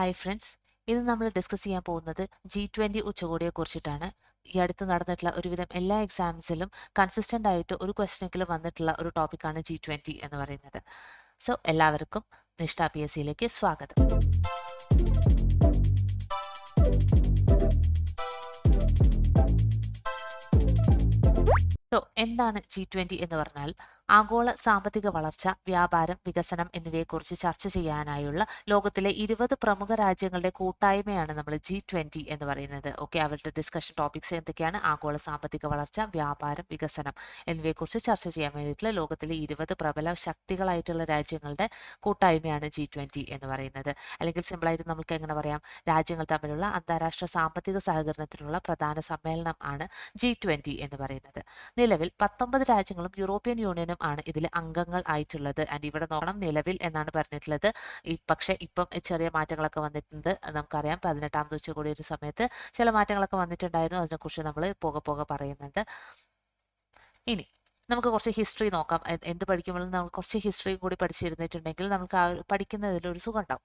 Hi friends ഇന്ന് നമ്മൾ discuss ചെയ്യാൻ പോകുന്നത് ജി ട്വന്റി ഉച്ചകോടിയെ കുറിച്ചിട്ടാണ്. ഈ അടുത്ത് നടന്നിട്ടുള്ള ഒരുവിധം എല്ലാ എക്സാംസിലും കൺസിസ്റ്റന്റ് ആയിട്ട് ഒരു ക്വസ്റ്റനെങ്കിലും വന്നിട്ടുള്ള ഒരു ടോപ്പിക്കാണ് ജി ട്വന്റി എന്ന് പറയുന്നത്. സോ എല്ലാവർക്കും നിഷ്ഠ പി എസ് സിയിലേക്ക് സ്വാഗതം. സോ എന്താണ് ജി ട്വന്റി എന്ന് പറഞ്ഞാൽ ആഗോള സാമ്പത്തിക വളർച്ച വ്യാപാരം വികസനം എന്നിവയെക്കുറിച്ച് ചർച്ച ചെയ്യാനായുള്ള ലോകത്തിലെ ഇരുപത് പ്രമുഖ രാജ്യങ്ങളുടെ കൂട്ടായ്മയാണ് നമ്മൾ ജി ട്വന്റി എന്ന് പറയുന്നത്. ഓക്കെ അവരുടെ ഡിസ്കഷൻ ടോപ്പിക്സ് എന്തൊക്കെയാണ്? ആഗോള സാമ്പത്തിക വളർച്ച വ്യാപാരം വികസനം എന്നിവയെക്കുറിച്ച് ചർച്ച ചെയ്യാൻ വേണ്ടിയിട്ടുള്ള ലോകത്തിലെ ഇരുപത് പ്രബല ശക്തികളായിട്ടുള്ള രാജ്യങ്ങളുടെ കൂട്ടായ്മയാണ് ജി ട്വന്റി എന്ന് പറയുന്നത്. അല്ലെങ്കിൽ സിമ്പിളായിട്ട് നമുക്ക് എങ്ങനെ പറയാം? രാജ്യങ്ങൾ തമ്മിലുള്ള അന്താരാഷ്ട്ര സാമ്പത്തിക സഹകരണത്തിനുള്ള പ്രധാന സമ്മേളനം ആണ് ജി ട്വന്റി എന്ന് പറയുന്നത്. നിലവിൽ പത്തൊമ്പത് രാജ്യങ്ങളും യൂറോപ്യൻ യൂണിയനും ആണ് ഇതിൽ അംഗങ്ങൾ ആയിട്ടുള്ളത്. ആൻഡ് ഇവിടെ നോക്കണം നിലവിൽ എന്നാണ് പറഞ്ഞിട്ടുള്ളത്. ഈ പക്ഷേ ഇപ്പം ചെറിയ മാറ്റങ്ങളൊക്കെ വന്നിട്ടുണ്ട്. നമുക്കറിയാം പതിനെട്ടാമത് ഉച്ചകൂടി ഒരു സമയത്ത് ചില മാറ്റങ്ങളൊക്കെ വന്നിട്ടുണ്ടായിരുന്നു. അതിനെക്കുറിച്ച് നമ്മൾ പോകെ പോകെ പറയുന്നുണ്ട്. ഇനി നമുക്ക് കുറച്ച് ഹിസ്റ്ററി നോക്കാം. എന്ത് പഠിക്കുമ്പോഴും നമ്മൾ കുറച്ച് ഹിസ്റ്ററി കൂടി പഠിച്ചിരുന്നിട്ടുണ്ടെങ്കിൽ നമുക്ക് ആ പഠിക്കുന്നതിലൊരു സുഖം ഉണ്ടാവും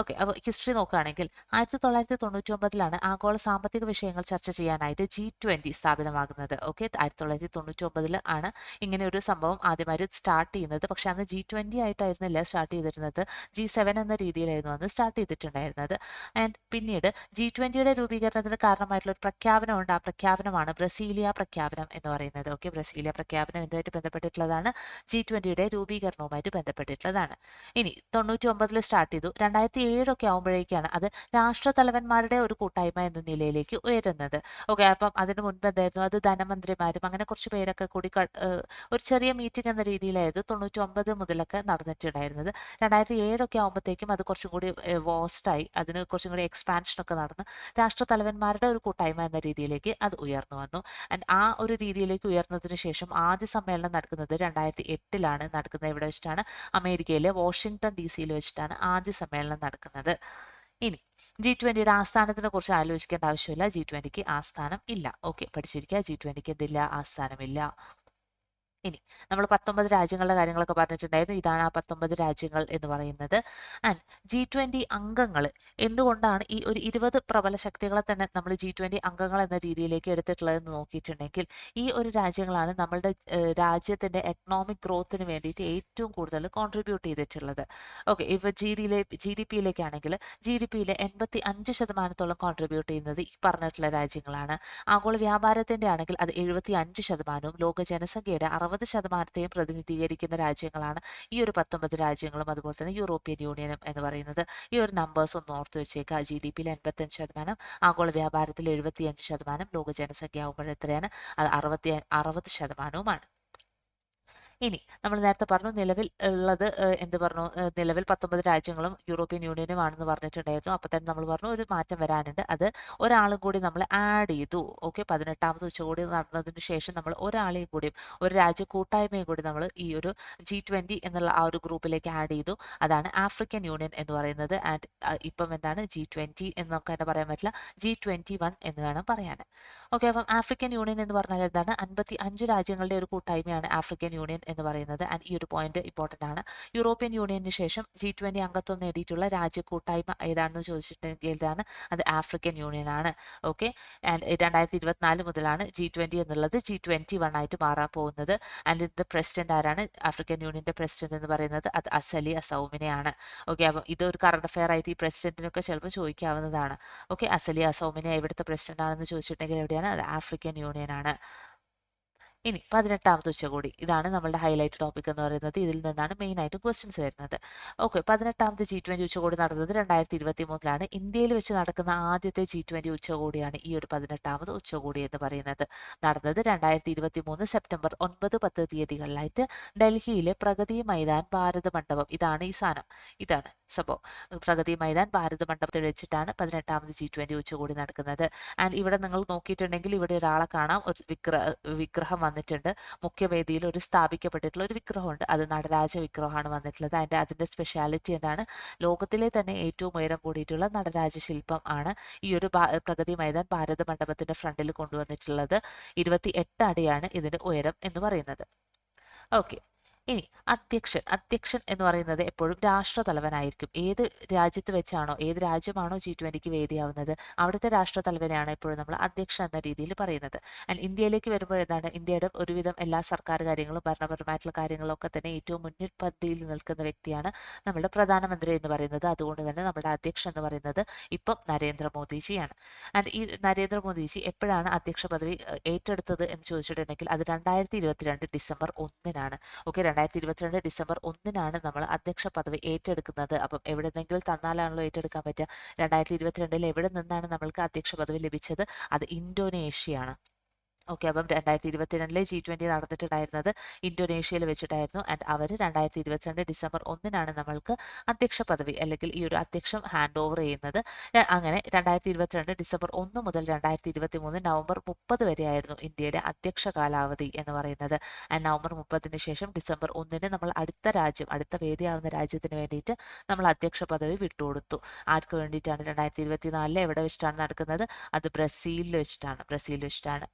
ഓക്കെ അപ്പോൾ ഹിസ്റ്ററി നോക്കുകയാണെങ്കിൽ ആയിരത്തി തൊള്ളായിരത്തി തൊണ്ണൂറ്റി ഒമ്പതിലാണ് ആഗോള സാമ്പത്തിക വിഷയങ്ങൾ ചർച്ച ചെയ്യാനായിട്ട് ജി ട്വന്റി സ്ഥാപിതമാകുന്നത്. ഓക്കെ ആയിരത്തി തൊള്ളായിരത്തി തൊണ്ണൂറ്റി ഒമ്പതിൽ ആണ് ഇങ്ങനെ ഒരു സംഭവം ആദ്യമായിട്ട് സ്റ്റാർട്ട് ചെയ്യുന്നത്. പക്ഷേ അന്ന് ജി ട്വന്റി ആയിട്ടായിരുന്നില്ല സ്റ്റാർട്ട് ചെയ്തിരുന്നത്. ജി സെവൻ എന്ന രീതിയിലായിരുന്നു അന്ന് സ്റ്റാർട്ട് ചെയ്തിട്ടുണ്ടായിരുന്നത്. ആൻഡ് പിന്നീട് ജി ട്വന്റിയുടെ രൂപീകരണത്തിന് കാരണമായിട്ടുള്ള ഒരു പ്രഖ്യാപനമുണ്ട്. ആ പ്രഖ്യാപനമാണ് ബ്രസീലിയ പ്രഖ്യാപനം എന്ന് പറയുന്നത്. ഓക്കെ ബ്രസീലിയ പ്രഖ്യാപനം എന്തുമായിട്ട് ബന്ധപ്പെട്ടിട്ടുള്ളതാണ്. ജി ട്വന്റിയുടെ രൂപീകരണവുമായിട്ട് ബന്ധപ്പെട്ടിട്ടുള്ളതാണ്. ഇനി തൊണ്ണൂറ്റി ഒമ്പതിൽ സ്റ്റാർട്ട് ചെയ്തു. രണ്ടായിരത്തി ഏഴൊക്കെ ആകുമ്പോഴേക്കാണ് അത് രാഷ്ട്ര തലവന്മാരുടെ ഒരു കൂട്ടായ്മ എന്ന നിലയിലേക്ക് ഉയരുന്നത്. ഓക്കെ അപ്പം അതിന് മുൻപ് എന്തായിരുന്നു? അത് ധനമന്ത്രിമാരും അങ്ങനെ കുറച്ച് പേരൊക്കെ കൂടി ഒരു ചെറിയ മീറ്റിംഗ് എന്ന രീതിയിലായിരുന്നു തൊണ്ണൂറ്റി ഒമ്പത് മുതലൊക്കെ നടന്നിട്ടുണ്ടായിരുന്നത്. രണ്ടായിരത്തി ഏഴൊക്കെ ആകുമ്പോഴത്തേക്കും അത് കുറച്ചും കൂടി വോസ്റ്റായി അതിന് കുറച്ചും കൂടി എക്സ്പാൻഷൻ ഒക്കെ നടന്ന്. രാഷ്ട്ര തലവന്മാരുടെ ഒരു കൂട്ടായ്മ എന്ന രീതിയിലേക്ക് അത് ഉയർന്നു വന്നു. ആൻഡ് ആ ഒരു രീതിയിലേക്ക് ഉയർന്നതിന് ശേഷം ആദ്യ സമ്മേളനം നടക്കുന്നത് രണ്ടായിരത്തി എട്ടിലാണ് നടക്കുന്നത്. ഇവിടെ വെച്ചിട്ടാണ് അമേരിക്കയിലെ വാഷിങ്ടൺ ഡി സിയിൽ വെച്ചിട്ടാണ് ആദ്യ സമ്മേളനം നടക്കുന്നത്. ഇനി ജി ട്വന്റിയുടെ ആസ്ഥാനത്തിനെ കുറിച്ച് ആലോചിക്കേണ്ട ആവശ്യമില്ല. ജി ട്വന്റിക്ക് ആസ്ഥാനം ഇല്ല. ഓക്കെ പഠിച്ചിരിക്കുക. ജി ട്വന്റിക്ക് എന്തില്ല? ആസ്ഥാനമില്ല. ഇനി നമ്മൾ പത്തൊമ്പത് രാജ്യങ്ങളുടെ കാര്യങ്ങളൊക്കെ പറഞ്ഞിട്ടുണ്ടായിരുന്നു. ഇതാണ് ആ പത്തൊമ്പത് രാജ്യങ്ങൾ എന്ന് പറയുന്നത്. ആൻഡ് ജി ട്വന്റി അംഗങ്ങൾ എന്തുകൊണ്ടാണ് ഈ ഒരു ഇരുപത് പ്രബല ശക്തികളെ തന്നെ നമ്മൾ ജി ട്വന്റി അംഗങ്ങൾ എന്ന രീതിയിലേക്ക് എടുത്തിട്ടുള്ളതെന്ന് നോക്കിയിട്ടുണ്ടെങ്കിൽ ഈ ഒരു രാജ്യങ്ങളാണ് നമ്മളുടെ രാജ്യത്തിന്റെ എക്കണോമിക് ഗ്രോത്തിന് വേണ്ടിയിട്ട് ഏറ്റവും കൂടുതൽ കോൺട്രിബ്യൂട്ട് ചെയ്തിട്ടുള്ളത്. ഓക്കെ ഇപ്പോൾ ജി ഡിയിലെ ജി ഡി പിയിലേക്കാണെങ്കിൽ ജി ഡി പിയിലെ എൺപത്തി അഞ്ച് ശതമാനത്തോളം കോൺട്രിബ്യൂട്ട് ചെയ്യുന്നത് ഈ പറഞ്ഞിട്ടുള്ള രാജ്യങ്ങളാണ്. ആഗോള വ്യാപാരത്തിന്റെ ആണെങ്കിൽ അത് എഴുപത്തി അഞ്ച് ശതമാനവും ലോക ജനസംഖ്യയുടെ അറുപത് ശതമാനത്തെയും പ്രതിനിധീകരിക്കുന്ന രാജ്യങ്ങളാണ് ഈ ഒരു പത്തൊമ്പത് രാജ്യങ്ങളും അതുപോലെ തന്നെ യൂറോപ്യൻ യൂണിയനും എന്ന് പറയുന്നത്. ഈ ഒരു നമ്പേഴ്സ് ഒന്ന് ഓർത്ത് വെച്ചേക്കുക ജി ഡി പിയിൽ എൺപത്തഞ്ച് ശതമാനം ആഗോള വ്യാപാരത്തിൽ എഴുപത്തിയഞ്ച് ശതമാനം ലോക ജനസംഖ്യ ആകുമ്പോൾ എത്രയാണ്? അത് അറുപത്തി അറുപത് ശതമാനവുമാണ്. ഇനി നമ്മൾ നേരത്തെ പറഞ്ഞു നിലവിൽ ഉള്ളത് എന്ത് പറഞ്ഞു? നിലവിൽ പത്തൊമ്പത് രാജ്യങ്ങളും യൂറോപ്യൻ യൂണിയനും ആണെന്ന് പറഞ്ഞിട്ടുണ്ടായിരുന്നു. അപ്പോൾ തന്നെ നമ്മൾ പറഞ്ഞു ഒരു മാറ്റം വരാനുണ്ട്. അത് ഒരാളും കൂടി നമ്മൾ ആഡ് ചെയ്തു. ഓക്കെ പതിനെട്ടാമത് ഉച്ചകോടി നടന്നതിന് ശേഷം നമ്മൾ ഒരാളെയും കൂടിയും ഒരു രാജ്യ കൂട്ടായ്മയും കൂടി നമ്മൾ ഈ ഒരു ജി ട്വന്റി എന്നുള്ള ആ ഒരു ഗ്രൂപ്പിലേക്ക് ആഡ് ചെയ്തു. അതാണ് ആഫ്രിക്കൻ യൂണിയൻ എന്ന് പറയുന്നത്. ആൻഡ് ഇപ്പം എന്താണ് ജി ട്വന്റി എന്ന് നമുക്ക് തന്നെ പറയാൻ പറ്റില്ല. ജി ട്വന്റി വൺ എന്ന് വേണം പറയാൻ. ഓക്കെ അപ്പം ആഫ്രിക്കൻ യൂണിയൻ എന്ന് പറഞ്ഞാൽ എന്താണ്? അൻപത്തി അഞ്ച് രാജ്യങ്ങളുടെ ഒരു കൂട്ടായ്മയാണ് ആഫ്രിക്കൻ യൂണിയൻ എന്ന് പറയുന്നത്. ആൻഡ് ഈ ഒരു പോയിന്റ് ഇമ്പോർട്ടന്റ് ആണ്. യൂറോപ്യൻ യൂണിയന് ശേഷം ജി ട്വന്റി അംഗത്വം നേടിയിട്ടുള്ള രാജ്യ കൂട്ടായ്മ ഏതാണെന്ന് ചോദിച്ചിട്ടുണ്ടെങ്കിൽ ഇതാണ് അത് ആഫ്രിക്കൻ യൂണിയൻ ആണ്. ഓക്കെ ആൻഡ് രണ്ടായിരത്തി ഇരുപത്തിനാല് മുതലാണ് ജി ട്വന്റി എന്നുള്ളത് ജി ട്വന്റി വൺ ആയിട്ട് മാറാൻ പോകുന്നത്. ആൻഡ് ഇതിന്റെ പ്രസിഡന്റ് ആരാണ്? ആഫ്രിക്കൻ യൂണിയന്റെ പ്രസിഡന്റ് എന്ന് പറയുന്നത് അത് അസലി അസൗമിനെയാണ്. ഓക്കെ അപ്പം ഇതൊരു കറണ്ട് അഫയർ ആയിട്ട് ഈ പ്രസിഡന്റിനൊക്കെ ചിലപ്പോൾ ചോദിക്കാവുന്നതാണ്. ഓക്കെ അസലി അസൗമിനെ എവിടുത്തെ പ്രസിഡന്റ് ആണെന്ന് ചോദിച്ചിട്ടുണ്ടെങ്കിൽ എവിടെയാണ് അത് ആഫ്രിക്കൻ യൂണിയൻ ആണ്. ഇനി പതിനെട്ടാമത്തെ ഉച്ചകോടി. ഇതാണ് നമ്മളുടെ ഹൈലൈറ്റ് ടോപ്പിക് എന്ന് പറയുന്നത്. ഇതിൽ നിന്നാണ് മെയിൻ ആയിട്ട് ക്വസ്റ്റ്യൻസ് വരുന്നത്. ഓക്കെ പതിനെട്ടാമത്തെ ജി ട്വന്റി ഉച്ചകോടി നടന്നത് രണ്ടായിരത്തി ഇരുപത്തി മൂന്നിലാണ് ഇന്ത്യയിൽ വെച്ച് നടക്കുന്ന ആദ്യത്തെ ജി ട്വന്റി ഉച്ചകോടിയാണ് ഈ ഒരു പതിനെട്ടാമത് ഉച്ചകോടി എന്ന് പറയുന്നത്. നടന്നത് രണ്ടായിരത്തി ഇരുപത്തി മൂന്ന് സെപ്റ്റംബർ ഒൻപത് പത്ത് തീയതികളിലായിട്ട് ഡൽഹിയിലെ പ്രഗതി മൈതാൻ ഭാരത മണ്ഡപം. ഇതാണ് ഈ സാധനം ഇതാണ് സംഭവം. പ്രഗതി മൈതാൻ ഭാരത മണ്ഡപത്തിൽ വെച്ചിട്ടാണ് പതിനെട്ടാമത് ജി ട്വന്റി ഉച്ചകൂടി നടക്കുന്നത്. ആൻഡ് ഇവിടെ നിങ്ങൾ നോക്കിയിട്ടുണ്ടെങ്കിൽ ഇവിടെ ഒരാളെ കാണാം. ഒരു വിഗ്രഹ വിഗ്രഹം വന്നിട്ടുണ്ട്. മുഖ്യവേദിയിൽ ഒരു സ്ഥാപിക്കപ്പെട്ടിട്ടുള്ള ഒരു വിഗ്രഹമുണ്ട്. അത് നടരാജ വിഗ്രഹമാണ് വന്നിട്ടുള്ളത്. അതിന്റെ അതിന്റെ സ്പെഷ്യാലിറ്റി എന്താണ്? ലോകത്തിലെ തന്നെ ഏറ്റവും ഉയരം കൂടിയിട്ടുള്ള നടരാജ ശില്പം ആണ് ഈ ഒരു പ്രഗതി മൈതാൻ ഭാരത മണ്ഡപത്തിന്റെ ഫ്രണ്ടിൽ കൊണ്ടുവന്നിട്ടുള്ളത്. ഇരുപത്തി എട്ട് അടിയാണ് ഇതിന്റെ ഉയരം എന്ന് പറയുന്നത്. ഓക്കെ ഇനി അധ്യക്ഷൻ അധ്യക്ഷൻ എന്ന് പറയുന്നത് എപ്പോഴും രാഷ്ട്രതലവനായിരിക്കും. ഏത് രാജ്യത്ത് വെച്ചാണോ ഏത് രാജ്യമാണോ ജി ട്വന്റിക്ക് വേദിയാവുന്നത് അവിടുത്തെ രാഷ്ട്രതലവനെയാണ് എപ്പോഴും നമ്മൾ അധ്യക്ഷൻ എന്ന രീതിയിൽ പറയുന്നത്. ആൻഡ് ഇന്ത്യയിലേക്ക് വരുമ്പോൾ എന്താണ്? ഇന്ത്യയുടെ ഒരുവിധം എല്ലാ സർക്കാർ കാര്യങ്ങളും ഭരണപരമായിട്ടുള്ള കാര്യങ്ങളൊക്കെ തന്നെ ഏറ്റവും മുന്നിൽ പദ്ധതിയിൽ നിൽക്കുന്ന വ്യക്തിയാണ് നമ്മുടെ പ്രധാനമന്ത്രി എന്ന് പറയുന്നത്. അതുകൊണ്ട് തന്നെ നമ്മുടെ അധ്യക്ഷൻ എന്ന് പറയുന്നത് ഇപ്പം നരേന്ദ്രമോദിജിയാണ്. ആൻഡ് ഈ നരേന്ദ്രമോദിജി എപ്പോഴാണ് അധ്യക്ഷ പദവി ഏറ്റെടുത്തത് എന്ന് ചോദിച്ചിട്ടുണ്ടെങ്കിൽ അത് രണ്ടായിരത്തി ഇരുപത്തിരണ്ട് ഡിസംബർ ഒന്നിനാണ്. ഓക്കെ രണ്ടായിരത്തി ഇരുപത്തിരണ്ട് ഡിസംബർ ഒന്നിനാണ് നമ്മൾ അധ്യക്ഷ പദവി ഏറ്റെടുക്കുന്നത്. അപ്പം എവിടെ നിന്നെങ്കിലും തന്നാലാണല്ലോ ഏറ്റെടുക്കാൻ പറ്റുക. രണ്ടായിരത്തി ഇരുപത്തിരണ്ടിൽ എവിടെ നിന്നാണ് നമ്മൾക്ക് അധ്യക്ഷ പദവി ലഭിച്ചത്? അത് ഇന്തോനേഷ്യയാണ്. ഓക്കെ അപ്പം രണ്ടായിരത്തി ഇരുപത്തിരണ്ടിലെ ജി ട്വന്റി നടന്നിട്ടുണ്ടായിരുന്നത് ഇന്തോനേഷ്യയിൽ വെച്ചിട്ടായിരുന്നു. ആൻഡ് അവർ രണ്ടായിരത്തി ഇരുപത്തിരണ്ട് ഡിസംബർ ഒന്നിനാണ് നമ്മൾക്ക് അധ്യക്ഷ പദവി അല്ലെങ്കിൽ ഈ ഒരു അധ്യക്ഷം ഹാൻഡ് ഓവർ ചെയ്യുന്നത് അങ്ങനെ രണ്ടായിരത്തി ഇരുപത്തിരണ്ട് ഡിസംബർ ഒന്ന് മുതൽ രണ്ടായിരത്തി ഇരുപത്തി മൂന്ന് നവംബർ മുപ്പത് വരെയായിരുന്നു ഇന്ത്യയുടെ അധ്യക്ഷ കാലാവധി എന്ന് പറയുന്നത്. ആൻഡ് നവംബർ മുപ്പതിന് ശേഷം ഡിസംബർ ഒന്നിന് നമ്മൾ അടുത്ത രാജ്യം അടുത്ത വേദിയാവുന്ന രാജ്യത്തിന് വേണ്ടിയിട്ട് നമ്മൾ അധ്യക്ഷ പദവി വിട്ടുകൊടുത്തു. ആർക്ക് വേണ്ടിയിട്ടാണ്? രണ്ടായിരത്തി ഇരുപത്തി നാലിൽ എവിടെ വെച്ചിട്ടാണ് നടക്കുന്നത്? അത് ബ്രസീലിൽ വെച്ചിട്ടാണ്. ബ്രസീലിൽ വെച്ചിട്ടാണ്.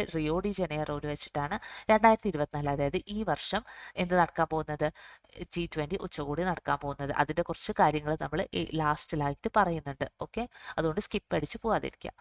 ബ്രസീലിലെ റിയോ ഡി ജനീറോയിൽ വെച്ചിട്ടാണ് രണ്ടായിരത്തി ഇരുപത്തിനാല് അതായത് ഈ വർഷം എന്ത് നടക്കാൻ പോകുന്നത്? ജി ട്വന്റി ഉച്ചകോടി നടക്കാൻ പോകുന്നത്. അതിന്റെ കുറച്ച് കാര്യങ്ങൾ നമ്മൾ ലാസ്റ്റിലായിട്ട് പറയുന്നുണ്ട്. ഓക്കെ അതുകൊണ്ട് സ്കിപ്പ് അടിച്ച് പോവാതിരിക്കുക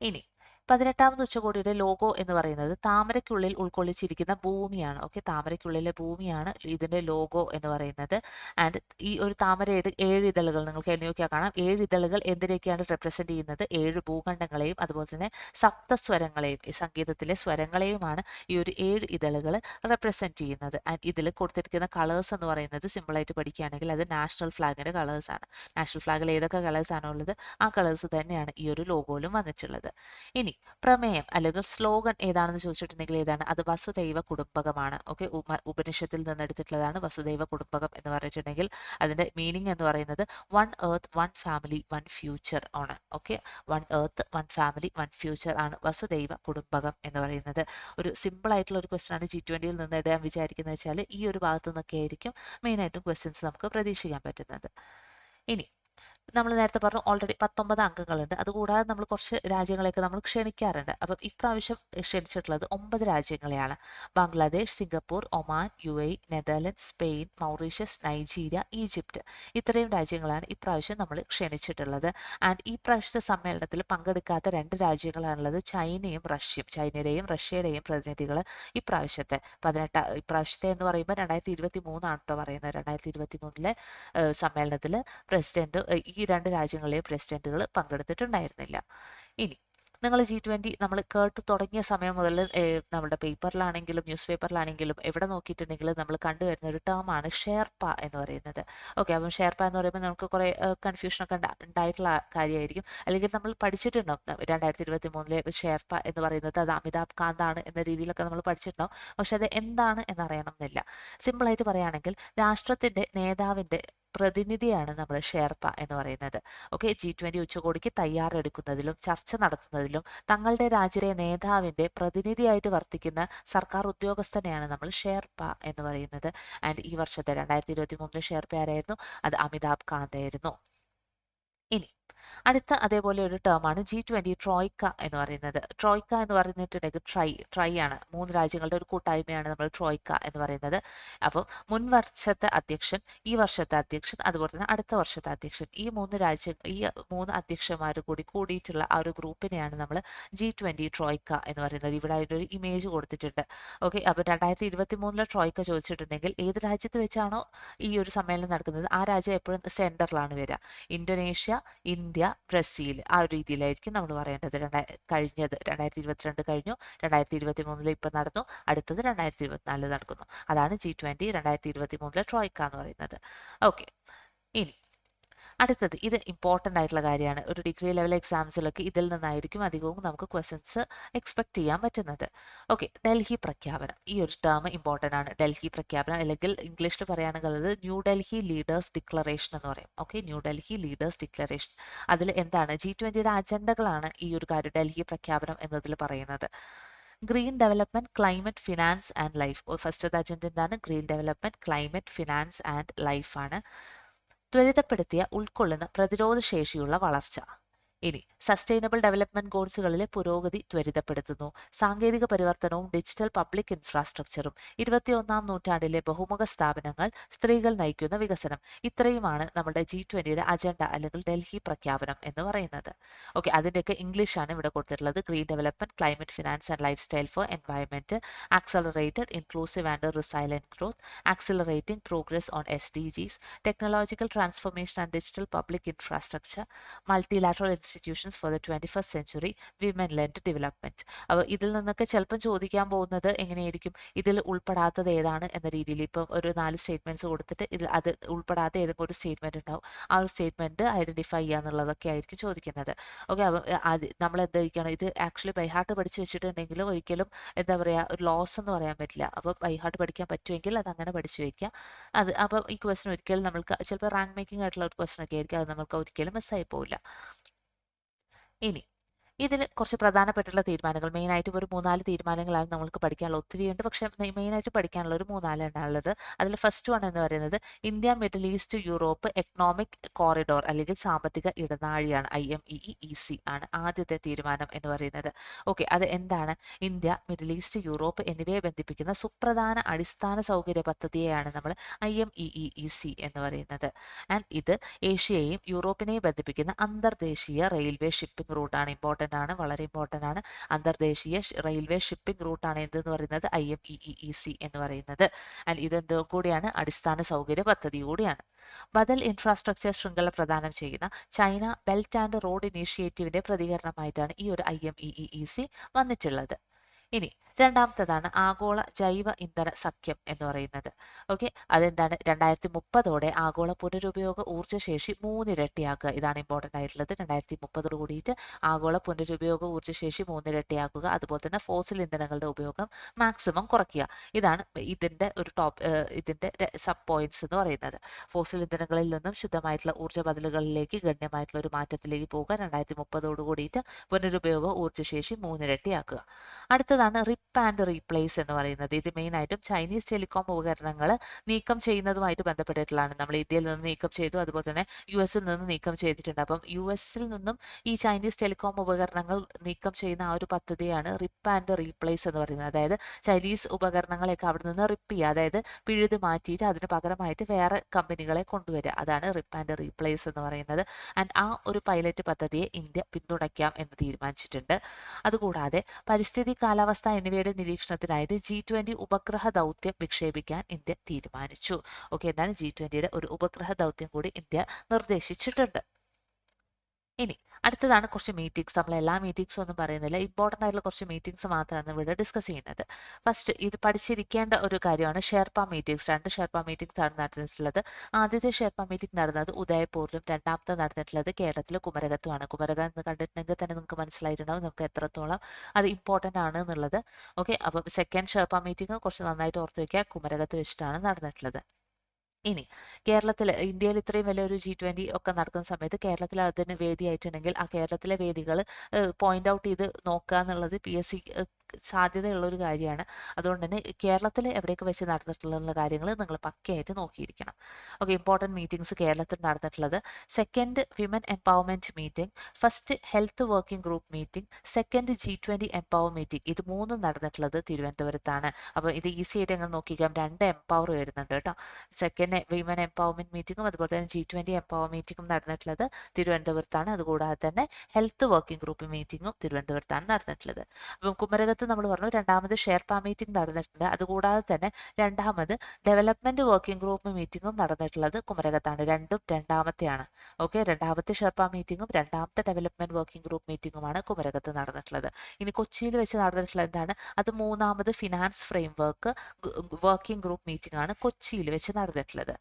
ഇനി പതിനെട്ടാമത് ഉച്ചകോടിയുടെ ലോഗോ എന്ന് പറയുന്നത് താമരയ്ക്കുള്ളിൽ ഉൾക്കൊള്ളിച്ചിരിക്കുന്ന ഭൂമിയാണ്. ഓക്കെ താമരയ്ക്കുള്ളിലെ ഭൂമിയാണ് ഇതിന്റെ ലോഗോ എന്ന് പറയുന്നത്. ആൻഡ് ഈ ഒരു താമരയുടെ ഏഴ് ഇതളുകൾ നിങ്ങൾക്ക് എണ്ണയൊക്കെ കാണാം. ഏഴ് ഇതളുകൾ എന്തിനൊക്കെയാണ് റെപ്രസെന്റ് ചെയ്യുന്നത്? ഏഴ് ഭൂഖണ്ഡങ്ങളെയും അതുപോലെ തന്നെ സപ്തസ്വരങ്ങളെയും ഈ സംഗീതത്തിലെ സ്വരങ്ങളെയുമാണ് ഈ ഒരു ഏഴ് ഇതളുകൾ റെപ്രസെന്റ് ചെയ്യുന്നത്. ആൻഡ് ഇതിൽ കൊടുത്തിരിക്കുന്ന കളേഴ്സ് എന്ന് പറയുന്നത് സിമ്പിളായിട്ട് പഠിക്കുകയാണെങ്കിൽ അത് നാഷണൽ ഫ്ലാഗിന്റെ കളേഴ്സ് ആണ്. നാഷണൽ ഫ്ലാഗിൽ ഏതൊക്കെ കളേഴ്സ് ആണുള്ളത്? ആ കളേഴ്സ് തന്നെയാണ് ഈ ഒരു ലോഗോയിലും വന്നിട്ടുള്ളത്. ഇനി പ്രമേയം അല്ലെങ്കിൽ സ്ലോഗൻ ഏതാണെന്ന് ചോദിച്ചിട്ടുണ്ടെങ്കിൽ ഏതാണ്? അത് വസുദൈവ കുടുംബകമാണ്. ഓക്കെ ഉപനിഷത്തിൽ നിന്ന് എടുത്തിട്ടുള്ളതാണ് വസുദൈവ കുടുംബകം എന്ന് പറഞ്ഞിട്ടുണ്ടെങ്കിൽ അതിന്റെ മീനിങ് എന്ന് പറയുന്നത് one earth one family one future ആണ്. Okay one earth one family one future ആണ് വസുദൈവ കുടുംബകം എന്ന് പറയുന്നത്. ഒരു സിമ്പിൾ ആയിട്ടുള്ള ഒരു ക്വസ്റ്റൻ ആണ് ജി ട്വന്റിയിൽ നിന്ന് ഇടാൻ വിചാരിക്കുന്നത് വെച്ചാൽ ഈ ഒരു ഭാഗത്തു നിന്നൊക്കെ ആയിരിക്കും മെയിനായിട്ടും ക്വസ്റ്റ്യൻസ് നമുക്ക് പ്രതീക്ഷിക്കാൻ പറ്റുന്നത്. ഇനി നമ്മൾ നേരത്തെ പറഞ്ഞു ഓൾറെഡി പത്തൊമ്പത് അംഗങ്ങളുണ്ട്. അതുകൂടാതെ നമ്മൾ കുറച്ച് രാജ്യങ്ങളെയൊക്കെ നമ്മൾ ക്ഷണിക്കാറുണ്ട്. അപ്പം ഇപ്രാവശ്യം ക്ഷണിച്ചിട്ടുള്ളത് ഒമ്പത് രാജ്യങ്ങളെയാണ്. Bangladesh Singapore Oman U A Netherland Spain Mauritius Nigeria Egypt ഇത്രയും രാജ്യങ്ങളാണ് ഇപ്രാവശ്യം നമ്മൾ ക്ഷണിച്ചിട്ടുള്ളത്. ആൻഡ് ഈ പ്രാവശ്യത്തെ സമ്മേളനത്തിൽ പങ്കെടുക്കാത്ത രണ്ട് രാജ്യങ്ങളാണുള്ളത് ചൈനയും റഷ്യയും. ചൈനയുടെയും റഷ്യയുടെയും പ്രതിനിധികൾ ഇപ്രാവശ്യത്തെ പതിനെട്ട് ഇപ്രാവശ്യത്തെ എന്ന് പറയുമ്പോൾ രണ്ടായിരത്തി ഇരുപത്തി മൂന്നാണ് കേട്ടോ പറയുന്നത്. രണ്ടായിരത്തി ഇരുപത്തി മൂന്നിലെ സമ്മേളനത്തിൽ പ്രസിഡന്റ് ഈ രണ്ട് രാജ്യങ്ങളിലെയും പ്രസിഡന്റുകൾ പങ്കെടുത്തിട്ടുണ്ടായിരുന്നില്ല. ഇനി നിങ്ങൾ ജി ട്വന്റി നമ്മൾ കേട്ട് തുടങ്ങിയ സമയം മുതൽ നമ്മുടെ പേപ്പറിലാണെങ്കിലും ന്യൂസ് പേപ്പറിലാണെങ്കിലും എവിടെ നോക്കിയിട്ടുണ്ടെങ്കിലും നമ്മൾ കണ്ടുവരുന്ന ഒരു ടേം ആണ് ഷെയർപ്പ എന്ന് പറയുന്നത്. ഓക്കെ അപ്പം ഷെയർപ്പ എന്ന് പറയുമ്പോൾ നമുക്ക് കുറേ കൺഫ്യൂഷനൊക്കെ ഉണ്ടായിട്ടുള്ള കാര്യമായിരിക്കും. അല്ലെങ്കിൽ നമ്മൾ പഠിച്ചിട്ടുണ്ടാവും രണ്ടായിരത്തി ഇരുപത്തി മൂന്നിലെ ഷെയർപ്പ എന്ന് പറയുന്നത് അത് അമിതാഭ് ആണ് എന്ന രീതിയിലൊക്കെ നമ്മൾ പഠിച്ചിട്ടുണ്ടാവും പക്ഷെ അത് എന്താണ് എന്നറിയണം എന്നില്ല. സിമ്പിളായിട്ട് പറയുകയാണെങ്കിൽ രാഷ്ട്രത്തിന്റെ നേതാവിന്റെ പ്രതിനിധിയാണ് നമ്മൾ ഷെർപ്പ എന്ന് പറയുന്നത്. ഓക്കെ ജി ട്വന്റി ഉച്ചകോടിക്ക് തയ്യാറെടുക്കുന്നതിലും ചർച്ച നടത്തുന്നതിലും തങ്ങളുടെ രാജ്യത്തെ നേതാവിന്റെ പ്രതിനിധിയായിട്ട് വർത്തിക്കുന്ന സർക്കാർ ഉദ്യോഗസ്ഥനെയാണ് നമ്മൾ ഷെർപ്പ എന്ന് പറയുന്നത്. ആൻഡ് ഈ വർഷത്തെ രണ്ടായിരത്തി ഇരുപത്തി മൂന്നിലെ ഷെർപ്പ ആരായിരുന്നു? അത് അമിതാഭ് കാന്ത് ആയിരുന്നു ഇനി അടുത്ത അതേപോലെ ഒരു ടേമാണ് ജി ട്വന്റി ട്രോയ്ക്ക എന്ന് പറയുന്നത്. ട്രോയ്ക്ക എന്ന് പറഞ്ഞിട്ടുണ്ടെങ്കിൽ ട്രൈ ട്രൈ ആണ്. മൂന്ന് രാജ്യങ്ങളുടെ ഒരു കൂട്ടായ്മയാണ് നമ്മൾ ട്രോയ്ക്ക എന്ന് പറയുന്നത്. അപ്പോൾ മുൻ വർഷത്തെ അധ്യക്ഷൻ ഈ വർഷത്തെ അധ്യക്ഷൻ അതുപോലെ തന്നെ അടുത്ത വർഷത്തെ അധ്യക്ഷൻ ഈ മൂന്ന് രാജ്യ ഈ മൂന്ന് അധ്യക്ഷന്മാർ കൂടി കൂടിയിട്ടുള്ള ആ ഒരു ഗ്രൂപ്പിനെയാണ് നമ്മൾ ജി ട്വന്റി ട്രോയ്ക്ക എന്ന് പറയുന്നത്. ഇവിടെ അതിനൊരു ഇമേജ് കൊടുത്തിട്ടുണ്ട്. ഓക്കെ അപ്പോൾ രണ്ടായിരത്തി ഇരുപത്തി മൂന്നിലെ ട്രോയ്ക്ക ചോദിച്ചിട്ടുണ്ടെങ്കിൽ ഏത് രാജ്യത്ത് വെച്ചാണോ ഈ ഒരു സമ്മേളനം നടക്കുന്നത്? ആ രാജ്യം എപ്പോഴും സെന്ററിലാണ് വരിക. ഇന്തോനേഷ്യ ഇന്ത്യ ബ്രസീൽ ആ ഒരു രീതിയിലായിരിക്കും നമ്മൾ പറയേണ്ടത്. രണ്ടായി കഴിഞ്ഞത് രണ്ടായിരത്തി ഇരുപത്തിരണ്ട് കഴിഞ്ഞു രണ്ടായിരത്തി ഇരുപത്തി മൂന്നിൽ ഇപ്പം നടന്നു അടുത്തത് രണ്ടായിരത്തി ഇരുപത്തിനാലിൽ നടക്കുന്നു. അതാണ് ജി ട്വന്റി രണ്ടായിരത്തി ഇരുപത്തി മൂന്നിലെ ട്രോയ്ക്ക എന്ന് പറയുന്നത്. ഓക്കെ ഇനി അടുത്തത് ഇത് ഇമ്പോർട്ടന്റ് ആയിട്ടുള്ള കാര്യമാണ്. ഒരു ഡിഗ്രി ലെവൽ എക്സാംസിലൊക്കെ ഇതിൽ നിന്നായിരിക്കും അധികവും നമുക്ക് ക്വസ്റ്റൻസ് എക്സ്പെക്ട് ചെയ്യാൻ പറ്റുന്നത്. ഓക്കെ ഡൽഹി പ്രഖ്യാപനം. ഈ ഒരു ടേം ഇമ്പോർട്ടന്റ് ആണ്. ഡൽഹി പ്രഖ്യാപനം അല്ലെങ്കിൽ ഇംഗ്ലീഷിൽ പറയുകയാണെങ്കിൽ ന്യൂ ഡൽഹി ലീഡേഴ്സ് ഡിക്ലറേഷൻ എന്ന് പറയും. Okay New Delhi leaders declaration അതിൽ എന്താണ്? ജി ട്വന്റിയുടെ അജണ്ടകളാണ് ഈ ഒരു കാര്യം ഡൽഹി പ്രഖ്യാപനം എന്നതിൽ പറയുന്നത്. Green development climate finance and life first agenda എന്താണ്? Green development climate finance and life ആണ്. ത്വരിതപ്പെടുത്തിയ ഉൾക്കൊള്ളുന്ന പ്രതിരോധ ശേഷിയുള്ള വളർച്ച. ഇനി സസ്റ്റൈനബിൾ ഡെവലപ്മെന്റ് ഗോൾസുകളിലെ പുരോഗതി ത്വരിതപ്പെടുത്തുന്നു. സാങ്കേതിക പരിവർത്തനവും ഡിജിറ്റൽ പബ്ലിക് ഇൻഫ്രാസ്ട്രക്ചറും ഇരുപത്തിയൊന്നാം നൂറ്റാണ്ടിലെ ബഹുമുഖ സ്ഥാപനങ്ങൾ സ്ത്രീകൾ നയിക്കുന്ന വികസനം. ഇത്രയുമാണ് നമ്മുടെ ജി ട്വന്റിയുടെ അജണ്ട അല്ലെങ്കിൽ ഡൽഹി പ്രഖ്യാപനം എന്ന് പറയുന്നത്. ഓക്കെ അതിന്റെയൊക്കെ ഇംഗ്ലീഷാണ് ഇവിടെ കൊടുത്തിട്ടുള്ളത്. Green development climate finance and lifestyle for environment accelerated inclusive and resilient growth accelerating progress on S D Gs technological transformation and digital public infrastructure multilateral institutions for the twenty first century women lend development അപ്പോൾ ഇതിൽ നിന്നൊക്കെ ചിലപ്പം ചോദിക്കാൻ പോകുന്നത് എങ്ങനെയായിരിക്കും? ഇതിൽ ഉൾപ്പെടാത്തത് ഏതാണ് എന്ന രീതിയിൽ ഇപ്പം ഒരു നാല് സ്റ്റേറ്റ്മെന്റ്സ് കൊടുത്തിട്ട് ഇതിൽ അത് ഉൾപ്പെടാത്ത ഏതെങ്കിലും ഒരു സ്റ്റേറ്റ്മെന്റ് ഉണ്ടാവും. ആ ഒരു സ്റ്റേറ്റ്മെന്റ് ഐഡന്റിഫൈ ചെയ്യുക എന്നുള്ളതൊക്കെ ആയിരിക്കും ചോദിക്കുന്നത്. ഓക്കെ അപ്പം നമ്മൾ എന്തായിരിക്കണം ഇത് ആക്ച്വലി ബൈഹാർട്ട് പഠിച്ച് വെച്ചിട്ടുണ്ടെങ്കിൽ ഒരിക്കലും എന്താ പറയുക ഒരു ലോസ് എന്ന് പറയാൻ പറ്റില്ല. അപ്പോൾ ബൈഹാർട്ട് പഠിക്കാൻ പറ്റുമെങ്കിൽ അത് അങ്ങനെ പഠിച്ചു വയ്ക്കാം അത് അപ്പം ഈ ക്വസ്റ്റൻ ഒരിക്കലും നമ്മൾക്ക് ചിലപ്പോൾ റാങ്ക് മേക്കിംഗ് ആയിട്ടുള്ള ഒരു ക്വസ്റ്റൻ ഒക്കെ ആയിരിക്കും. അത് നമുക്ക് ഒരിക്കലും മിസ്സായി പോവില്ല. ഇനി ഇതിൽ കുറച്ച് പ്രധാനപ്പെട്ടുള്ള തീരുമാനങ്ങൾ. മെയിനായിട്ട് ഒരു മൂന്നാൽ തീരുമാനങ്ങളാണ് നമ്മൾക്ക് പഠിക്കാനുള്ള ഒത്തിരിയുണ്ട് പക്ഷേ മെയിനായിട്ട് പഠിക്കാനുള്ള ഒരു മൂന്നാൽ ഉള്ളത്. അതിൽ ഫസ്റ്റ് വൺ എന്ന് പറയുന്നത് India middle east Europe economic corridor അല്ലെങ്കിൽ സാമ്പത്തിക ഇടനാഴിയാണ് I M E E C ആണ് ആദ്യത്തെ തീരുമാനം എന്ന് പറയുന്നത്. ഓക്കെ അത് എന്താണ്? ഇന്ത്യ മിഡിൽ ഈസ്റ്റ് യൂറോപ്പ് എന്നിവയെ ബന്ധിപ്പിക്കുന്ന സുപ്രധാന അടിസ്ഥാന സൗകര്യ പദ്ധതിയെയാണ് നമ്മൾ I M E E C എന്ന് പറയുന്നത്. ആൻഡ് ഇത് ഏഷ്യയെയും യൂറോപ്പിനെയും ബന്ധിപ്പിക്കുന്ന അന്തർദേശീയ റെയിൽവേ ഷിപ്പിംഗ് റൂട്ടാണ്. ഇമ്പോർട്ടന്റ് ആണ് വളരെ ഇമ്പോർട്ടന്റ് ആണ്. അന്തർദേശീയ റെയിൽവേ ഷിപ്പിംഗ് റൂട്ടാണ് എന്തെന്ന് പറയുന്നത്? I M E E C എന്ന് പറയുന്നത്. ആൻഡ് ഇതെന്തോ കൂടിയാണ്? അടിസ്ഥാന സൗകര്യ പദ്ധതി കൂടിയാണ്. ബദൽ ഇൻഫ്രാസ്ട്രക്ചർ ശൃംഖല പ്രദാനം ചെയ്യുന്ന ചൈന ബെൽറ്റ് ആൻഡ് റോഡ് ഇനീഷ്യേറ്റീവിന്റെ പ്രതികരണമായിട്ടാണ് ഈ ഒരു I M E E C വന്നിട്ടുള്ളത്. ഇനി രണ്ടാമത്തതാണ് ആഗോള ജൈവ ഇന്ധന സഖ്യം എന്ന് പറയുന്നത്. ഓക്കെ അതെന്താണ്? രണ്ടായിരത്തി മുപ്പതോടെ ആഗോള പുനരുപയോഗ ഊർജശേഷി മൂന്നിരട്ടിയാക്കുക. ഇതാണ് ഇമ്പോർട്ടന്റ് ആയിട്ടുള്ളത്. രണ്ടായിരത്തി മുപ്പതോട് കൂടിയിട്ട് ആഗോള പുനരുപയോഗ ഊർജശേഷി മൂന്നിരട്ടിയാക്കുക. അതുപോലെ തന്നെ ഫോസിൽ ഇന്ധനങ്ങളുടെ ഉപയോഗം മാക്സിമം കുറയ്ക്കുക. ഇതാണ് ഇതിന്റെ ഒരു ടോപ്പ് ഇതിന്റെ സബ് പോയിന്റ്സ് എന്ന് പറയുന്നത്. ഫോസിൽ ഇന്ധനങ്ങളിൽ നിന്നും ശുദ്ധമായിട്ടുള്ള ഊർജ ബദലുകളിലേക്ക് ഗണ്യമായിട്ടുള്ള ഒരു മാറ്റത്തിലേക്ക് പോകുക. രണ്ടായിരത്തി മുപ്പതോട് കൂടിയിട്ട് പുനരുപയോഗ ഊർജശേഷി മൂന്നിരട്ടിയാക്കുക. അടുത്തതാണ് റിപ്പ് ആൻഡ് റീപ്ലേസ് എന്ന് പറയുന്നത്. ഇത് മെയിനായിട്ടും ചൈനീസ് ടെലികോം ഉപകരണങ്ങൾ നീക്കം ചെയ്യുന്നതുമായിട്ട് ബന്ധപ്പെട്ടിട്ടുള്ളതാണ്. നമ്മൾ ഇന്ത്യയിൽ നിന്ന് നീക്കം ചെയ്തു അതുപോലെ തന്നെ യു എസിൽ നിന്ന് നീക്കം ചെയ്തിട്ടുണ്ട്. അപ്പം യു എസിൽ നിന്നും ഈ ചൈനീസ് ടെലികോം ഉപകരണങ്ങൾ നീക്കം ചെയ്യുന്ന ആ ഒരു പദ്ധതിയാണ് റിപ്പ് ആൻഡ് റീപ്ലേസ് എന്ന് പറയുന്നത്. അതായത് ചൈനീസ് ഉപകരണങ്ങളെയൊക്കെ അവിടെ നിന്ന് റിപ്പ് ചെയ്യുക അതായത് പിഴുത് മാറ്റിയിട്ട് അതിന് പകരമായിട്ട് വേറെ കമ്പനികളെ കൊണ്ടുവരിക. അതാണ് റിപ്പ് ആൻഡ് റീപ്ലേസ് എന്ന് പറയുന്നത്. ആൻഡ് ആ ഒരു പൈലറ്റ് പദ്ധതിയെ ഇന്ത്യ പിന്തുണയ്ക്കാം എന്ന് തീരുമാനിച്ചിട്ടുണ്ട്. അതുകൂടാതെ പരിസ്ഥിതി കാലാവസ്ഥ എന്നിവയുടെ നിരീക്ഷണത്തിനായത് ജി ട്വന്റി ഉപഗ്രഹ ദൗത്യം വിക്ഷേപിക്കാൻ ഇന്ത്യ തീരുമാനിച്ചു. ഓക്കെ എന്താണ് ജി ട്വന്റിയുടെ ഒരു ഉപഗ്രഹ ദൗത്യം കൂടി ഇന്ത്യ നിർദ്ദേശിച്ചിട്ടുണ്ട്. ഇനി അടുത്തതാണ് കുറച്ച് മീറ്റിംഗ്സ് നമ്മൾ എല്ലാ മീറ്റിംഗ്സും ഒന്നും പറയുന്നില്ല. ഇമ്പോർട്ടന്റ് ആയിട്ടുള്ള കുറച്ച് മീറ്റിംഗ്സ് മാത്രമാണ് ഇവിടെ ഡിസ്കസ് ചെയ്യുന്നത്. ഫസ്റ്റ് ഇത് പഠിച്ചിരിക്കേണ്ട ഒരു കാര്യമാണ് ഷെർപ്പ മീറ്റിംഗ്സ് രണ്ട് ഷെർപ്പ മീറ്റിംഗ്സ് ആണ് നടന്നിട്ടുള്ളത്. ആദ്യത്തെ ഷെർപ്പ മീറ്റിംഗ് നടന്നത് ഉദയപൂരിലും രണ്ടാമത്തെ നടന്നിട്ടുള്ളത് കേരളത്തിലെ കുമരകത്തുമാണ്. കുമരകം എന്ന് കണ്ടിട്ടുണ്ടെങ്കിൽ തന്നെ നിങ്ങൾക്ക് മനസ്സിലായിട്ടുണ്ടാവും നമുക്ക് എത്രത്തോളം അത് ഇമ്പോർട്ടന്റ് ആണ് എന്നുള്ളത്. ഓക്കെ അപ്പം സെക്കൻഡ് ഷെർപ്പ മീറ്റിംഗ് കുറച്ച് നന്നായിട്ട് ഓർത്ത് വയ്ക്കുക കുമരകത്ത് വെച്ചിട്ടാണ് നടന്നിട്ടുള്ളത്. ഇനി കേരളത്തിൽ ഇന്ത്യയിൽ ഇത്രയും വലിയൊരു ജി ട്വന്റി ഒക്കെ നടക്കുന്ന സമയത്ത് കേരളത്തിൽ അതിന് വേദിയായിട്ടുണ്ടെങ്കിൽ ആ കേരളത്തിലെ വേദികൾ പോയിന്റ് ഔട്ട് ചെയ്ത് നോക്കുക എന്നുള്ളത് പി എസ് സി സാധ്യതയുള്ള ഒരു കാര്യമാണ്. അതുകൊണ്ട് തന്നെ കേരളത്തിൽ എവിടെയൊക്കെ വെച്ച് നടന്നിട്ടുള്ള കാര്യങ്ങൾ നിങ്ങൾ പക്കയായിട്ട് നോക്കിയിരിക്കണം. ഓക്കെ ഇമ്പോർട്ടന്റ് മീറ്റിംഗ്സ് കേരളത്തിൽ നടന്നിട്ടുള്ളത്. Second women empowerment meeting first health working group meeting second G twenty empower meeting ഇത് മൂന്നും നടന്നിട്ടുള്ളത് തിരുവനന്തപുരത്താണ്. അപ്പോൾ ഇത് ഈസി ആയിട്ട് ഞങ്ങൾ നോക്കിക്കാം രണ്ട് എംപവർ വരുന്നുണ്ട് കേട്ടോ. സെക്കൻഡ് വിമൻ എംപവർമെന്റ് മീറ്റിംഗും അതുപോലെ തന്നെ ജി ട്വന്റി എംപവർ മീറ്റിംഗും നടന്നിട്ടുള്ളത് തിരുവനന്തപുരത്താണ്. അതുകൂടാതെ തന്നെ ഹെൽത്ത് വർക്കിംഗ് ഗ്രൂപ്പ് മീറ്റിംഗും തിരുവനന്തപുരത്താണ് നടന്നിട്ടുള്ളത്. അപ്പം കുമരകത്ത് നമ്മൾ പറഞ്ഞു രണ്ടാമത് ഷെയർപ്പ മീറ്റിംഗ് നടന്നിട്ടുണ്ട്. അതുകൂടാതെ തന്നെ രണ്ടാമത് ഡെവലപ്മെന്റ് വർക്കിംഗ് ഗ്രൂപ്പ് മീറ്റിംഗും നടന്നിട്ടുള്ളത് കുമരകത്താണ്. രണ്ടും രണ്ടാമത്തെയാണ്. ഓക്കെ രണ്ടാമത്തെ ഷെർപ്പ മീറ്റിംഗും രണ്ടാമത്തെ ഡെവലപ്മെന്റ് വർക്കിംഗ് ഗ്രൂപ്പ് മീറ്റിംഗുമാണ് കുമരകത്ത് നടന്നിട്ടുള്ളത്. ഇനി കൊച്ചിയിൽ വെച്ച് നടന്നിട്ടുള്ളത് എന്താണ്? അത് മൂന്നാമത് finance framework working group meeting ആണ് കൊച്ചിയിൽ വെച്ച് നടന്നിട്ടുള്ളത്.